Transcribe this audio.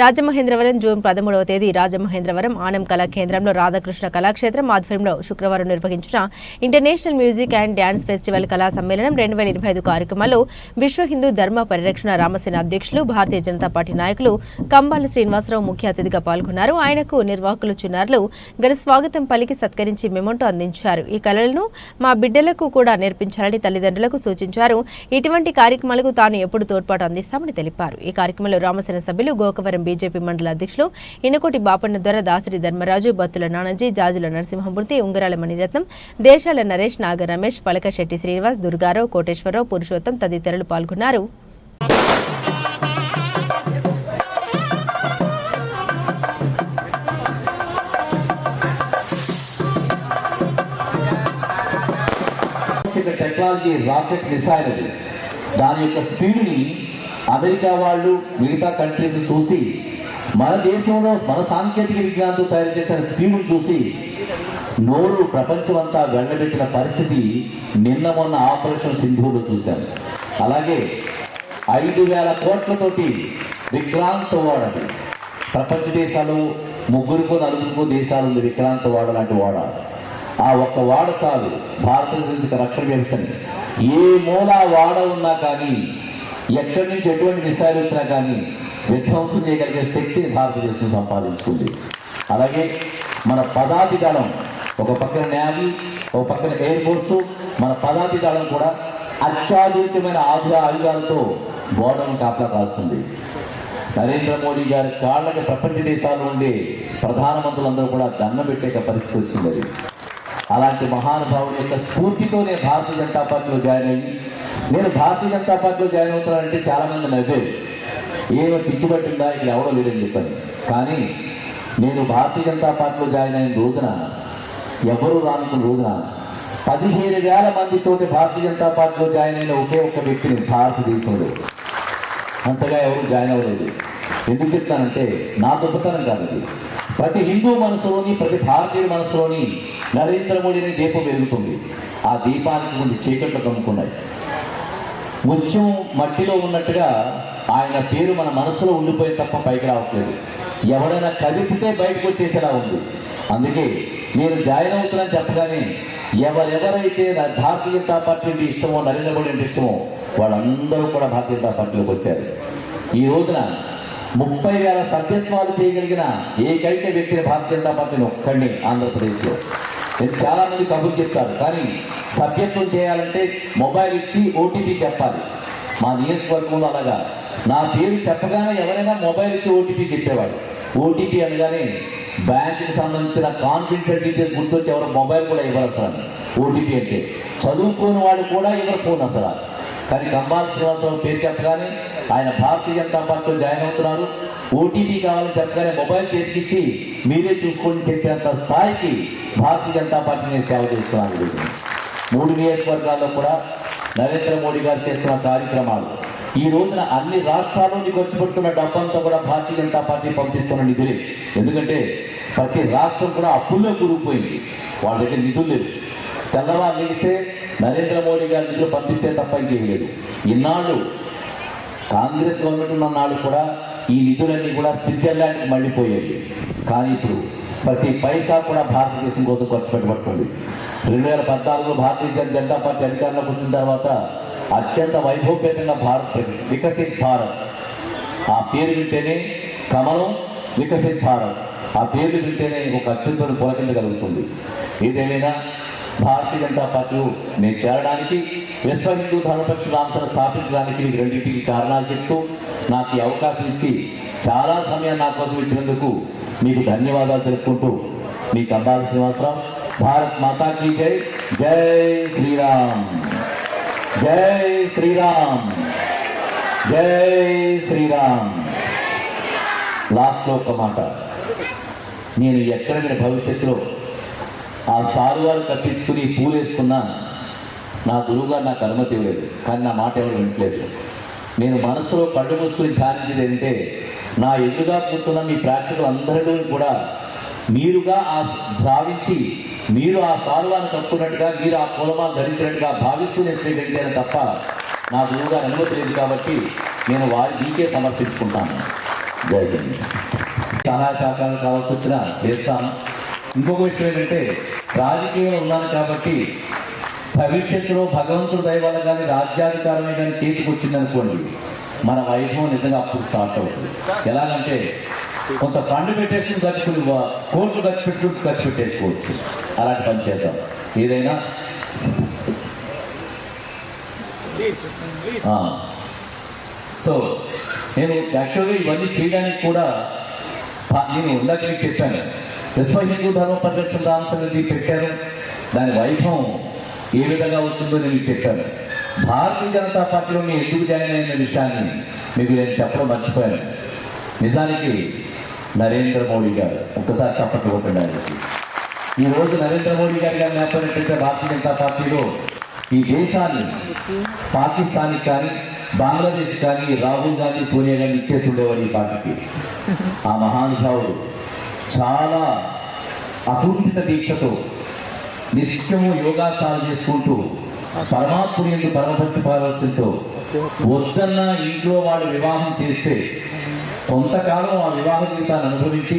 Rajamahendravaram June పదమూడవ తేదీ రాజమహేంద్రవరం ఆనం కళా కేంద్రంలో రాధాకృష్ణ కళాక్షేత్రం ఆధ్వర్యంలో శుక్రవారం నిర్వహించిన international music and dance festival కళా సమ్మేళనం రెండు వేల ఇరవై ఐదు కార్యక్రమంలో విశ్వ హిందూ ధర్మ పరిరక్షణ రామసేన అధ్యక్షులు భారతీయ జనతా పార్టీ నాయకులు కంబాల శ్రీనివాసరావు ముఖ్య అతిథిగా పాల్గొన్నారు. ఆయనకు నిర్వాహకులు చిన్నారులు ఘన స్వాగతం పలికి సత్కరించి మెమోంటో అందించారు. ఈ కళలను మా బిడ్డలకు కూడా నేర్పించాలని తల్లిదండ్రులకు సూచించారు. ఇటువంటి కార్యక్రమాలకు తాను ఎప్పుడు తోడ్పాటు అందిస్తామని తెలిపారు. ఈ కార్యక్రమంలో రామసేన సభ్యులు గోకవరం బీజేపీ మండల అధ్యక్షులు ఇనుకోటి బాపన్న ద్వారా దాసరి ధర్మరాజు బత్తుల నానాజీ జాజుల నరసింహమూర్తి ఉంగరాల మణిరత్నం దేశాల నరేష్ నాగ రమేష్ పలకశెట్టి శ్రీనివాస్ దుర్గారావు కోటేశ్వరరావు పురుషోత్తం తదితరులు పాల్గొన్నారు. టెక్నాలజీ రాకెట్ మిసైల్ దాని యొక్క స్పీడ్ని అమెరికా వాళ్ళు మిగతా కంట్రీస్ చూసి మన దేశంలో మన సాంకేతిక విజ్ఞానంతో తయారు చేసిన స్క్రీన్ చూసి నోరు ప్రపంచమంతా వెళ్ళబెట్టిన పరిస్థితి నిన్న మొన్న ఆపరేషన్ సింధువులో చూశాను అలాగే ఐదు వేల కోట్లతోటి విక్రాంత్ వాడ ప్రపంచ దేశాలు ముగ్గురికో నలుగురికో దేశాలు ఉంది విక్రాంత్ వాడ లాంటి వాడ ఆ ఒక్క వాడ చాలు. భారతదేశ రక్షణ వ్యవస్థని. ఏ మూల వాడ ఉన్నా కానీ ఎక్కడి నుంచి ఎటువంటి మిసైల్ వచ్చినా కానీ విధ్వంసం చేయగలిగే శక్తిని భారతదేశం సంపాదించుకుంది. అలాగే మన పదాతి దళం ఒక పక్కన నేవీ ఒక పక్కన ఎయిర్ ఫోర్సు మన పదాతి దళం కూడా అత్యాధునికమైన ఆధుర ఆయుధాలతో బోర్డర్ను కాపలా కాస్తుంది. నరేంద్ర మోడీ గారి కాళ్ళకి ప్రపంచ దేశాలు ఉండే ప్రధానమంత్రులందరూ కూడా దండం పెట్టే పరిస్థితి వచ్చింది అలాంటి మహానుభావుడి యొక్క స్ఫూర్తితోనే భారతీయ జనతా పార్టీలో జాయిన్ అయ్యి నేను భారతీయ జనతా పార్టీలో జాయిన్ అవుతున్నానంటే చాలా మంది నవ్వేది ఏమో పిచ్చి పట్టిందా? ఇక్కడ ఎవడో లేదని చెప్పాను. కానీ నేను భారతీయ జనతా పార్టీలో జాయిన్ అయిన రోజున ఎవరు రానుకున్న రోజున పదిహేను వేల మందితోటి భారతీయ జనతా పార్టీలో జాయిన్ అయిన ఒకే ఒక్క వ్యక్తిని భారతదేశంలో. అంతగా ఎవరు జాయిన్ అవ్వలేదు. ఎందుకు చెప్తానంటే నా గొప్పతనం కాదు ప్రతి హిందూ మనసులోని ప్రతి భారతీయుడి మనసులోని నరేంద్ర మోడీ అనే దీపం వెలుగుతుంది. ఆ దీపానికి ముందు చీకట్లు కమ్ముకున్నాయి. ముత్యం మట్టిలో ఉన్నట్టుగా ఆయన పేరు మన మనసులో ఉండిపోయి తప్ప పైకి రావట్లేదు. ఎవడైనా కదిపితే బయటకు వచ్చేసేలా ఉంది. అందుకే నేను జాయిన్ అవుతున్నాను చెప్పగానే ఎవరెవరైతే నా భారతీయ జనతా పార్టీ అంటే ఇష్టమో నరేంద్ర మోడీ అంటే ఇష్టమో వాళ్ళందరూ కూడా భారతీయ జనతా పార్టీలోకి వచ్చారు. ఈ రోజున ముప్పై వేల సభ్యత్వాలు చేయగలిగిన ఏకైక వ్యక్తిని భారతీయ జనతా పార్టీని ఒక్కడిని ఆంధ్రప్రదేశ్లో. నేను చాలా మంది కబుర్లు చెప్తారు కానీ సభ్యత్వం చేయాలంటే మొబైల్ ఇచ్చి ఓటీపీ చెప్పాలి. మా నియోజకవర్గంలో అలాగా. నా పేరు చెప్పగానే ఎవరైనా మొబైల్ ఇచ్చి ఓటీపీ చెప్పేవాడు ఓటీపీ అనగానే బ్యాంకుకి సంబంధించిన కాన్ఫిడెన్షియల్ డీటెయిల్స్ గుర్తొచ్చి ఎవరు మొబైల్ కూడా ఇవ్వరు అసలు ఓటీపీ అంటే చదువుకోని వాడు కూడా ఇవ్వరు ఫోన్ అసలు. కానీ కంబాల శ్రీనివాసరావు పేరు చెప్పగానే ఆయన భారతీయ జనతా పార్టీలో జాయిన్ అవుతున్నారు. ఓటీపీ కావాలని చెప్పగానే మొబైల్ చేతికిచ్చి మీరే చూసుకొని చెప్పేంత స్థాయికి భారతీయ జనతా పార్టీని సేవ చేస్తున్నారు మూడు నియోజకవర్గాల్లో కూడా నరేంద్ర మోడీ గారు చేస్తున్న కార్యక్రమాలు. ఈ రోజున అన్ని రాష్ట్రాల్లో నీకు వచ్చి పెడుతున్న డబ్బంతా కూడా భారతీయ జనతా పార్టీ పంపిస్తున్న నిధులే. ఎందుకంటే ప్రతి రాష్ట్రం కూడా అప్పుల్లో కూరుకుపోయింది. వాళ్ళ దగ్గర నిధులు లేవు. తెల్లవారు లేస్తే నరేంద్ర మోడీ గారి నిధులు పంపిస్తే తప్ప ఇంకేం లేదు. ఇన్నాళ్ళు కాంగ్రెస్ గవర్నమెంట్ ఉన్న నాడు కూడా ఈ నిధులన్నీ కూడా స్విట్జర్లాండ్కి మళ్ళీపోయాయి. కానీ ఇప్పుడు ప్రతి పైసా కూడా భారతదేశం కోసం ఖర్చు పెట్టబడుతుంది. రెండు వేల పద్నాలుగులో భారతీయ జనతా పార్టీ అధికారంలోకి వచ్చిన తర్వాత అత్యంత వైభవపేతంగా భారత్ వికసిత్ భారత్. ఆ పేరు వింటేనే కమలం వికసిత్ భారత్. ఆ పేర్లు వింటేనే ఒక అత్యుత్తమ పులకింద కలుగుతుంది. ఏదేమైనా భారతీయ జనతా పార్టీలో నేను చేరడానికి విశ్వ హిందూ ధర్మపక్ష రామసభ స్థాపించడానికి మీకు రెండింటికి కారణాలు చెప్తూ నాకు ఈ అవకాశం ఇచ్చి చాలా సమయం నా కోసం ఇచ్చినందుకు మీకు ధన్యవాదాలు తెలుపుకుంటూ మీ కంబాల శ్రీనివాసరావు భారత్ మాతాకి జై జై శ్రీరామ్ జై శ్రీరామ్ జై శ్రీరామ్. లాస్ట్లో ఒక మాట. నేను ఎక్కడ మీరు భవిష్యత్తులో ఆ సారు వారు తప్పించుకుని పూలు వేసుకున్నా నా గురువుగారు నాకు అనుమతి ఇవ్వలేదు. కానీ నా మాట ఎవరు వింటలేదు నేను మనసులో కళ్ళు మూసుకుని ధ్యానించేది ఏంటంటే నా ఎదురుగా కూర్చున్న మీ ప్రేక్షకులు అందరిలో కూడా మీరుగా ఆ భావించి మీరు ఆ సారువాన్ని కట్టుకున్నట్టుగా మీరు ఆ పూలమాలు ధరించినట్టుగా భావిస్తూనే స్వీకరించాను తప్ప నా గురువుగారు అనుమతి లేదు కాబట్టి నేను వారి మీకే సమర్పించుకుంటాను. జై హింద్. సహాయ సహకారాలు కావాల్సి వచ్చినా చేస్తాను. ఇంకొక విషయం ఏంటంటే రాజకీయంలో ఉన్నాను కాబట్టి భవిష్యత్తులో భగవంతుడు దయవల్ల కానీ రాజ్యాధికారమే కానీ చేతికి వచ్చిందనుకోండి మన వైభవం నిజంగా అప్పుడు స్టార్ట్ అవుతుంది. ఎలాగంటే కొంత ఫండ్ పెట్టేసుకుని ఖర్చు కొన్ని వా- కోట్లు ఖర్చు పెట్టుకుంటూ ఖర్చు పెట్టేసుకోవచ్చు. అలాంటి పని చేద్దాం. ఏదైనా? సో నేను యాక్చువల్గా ఇవన్నీ చేయడానికి కూడా నేను ఇందాక మీకు చెప్పాను. విశ్వ హిందూ ధర్మ పరిరక్షణ రామ సమితి పెట్టారు. దాని వైభవం ఏ విధంగా వచ్చిందో నేను చెప్పాను. భారతీయ జనతా పార్టీలో నేను ఎందుకు జాయిన్ అయిన విషయాన్ని మీకు నేను చెప్పడం మర్చిపోయాను. నిజానికి నరేంద్ర మోడీ గారు ఒక్కసారి చప్పట్లు కొట్టండి ఈ రోజు నరేంద్ర మోడీ గారి గారు నేర్పడినట్లయితే భారతీయ జనతా పార్టీలో ఈ దేశాన్ని పాకిస్తాన్కి కానీ బంగ్లాదేశ్ కానీ రాహుల్ గాంధీ సోనియా గాంధీ ఇచ్చేసి ఉండేవాడు ఈ పార్టీకి. ఆ మహానుభావుడు చాలా అకుంఠిత దీక్షతో నిత్యము యోగాసనాలు చేసుకుంటూ పరమాత్ముడు ఎందుకు పరమభక్తి పారవశంతో వద్దన్న ఇంట్లో వాళ్ళు వివాహం చేస్తే కొంతకాలం ఆ వివాహ జీవితాన్ని అనుభవించి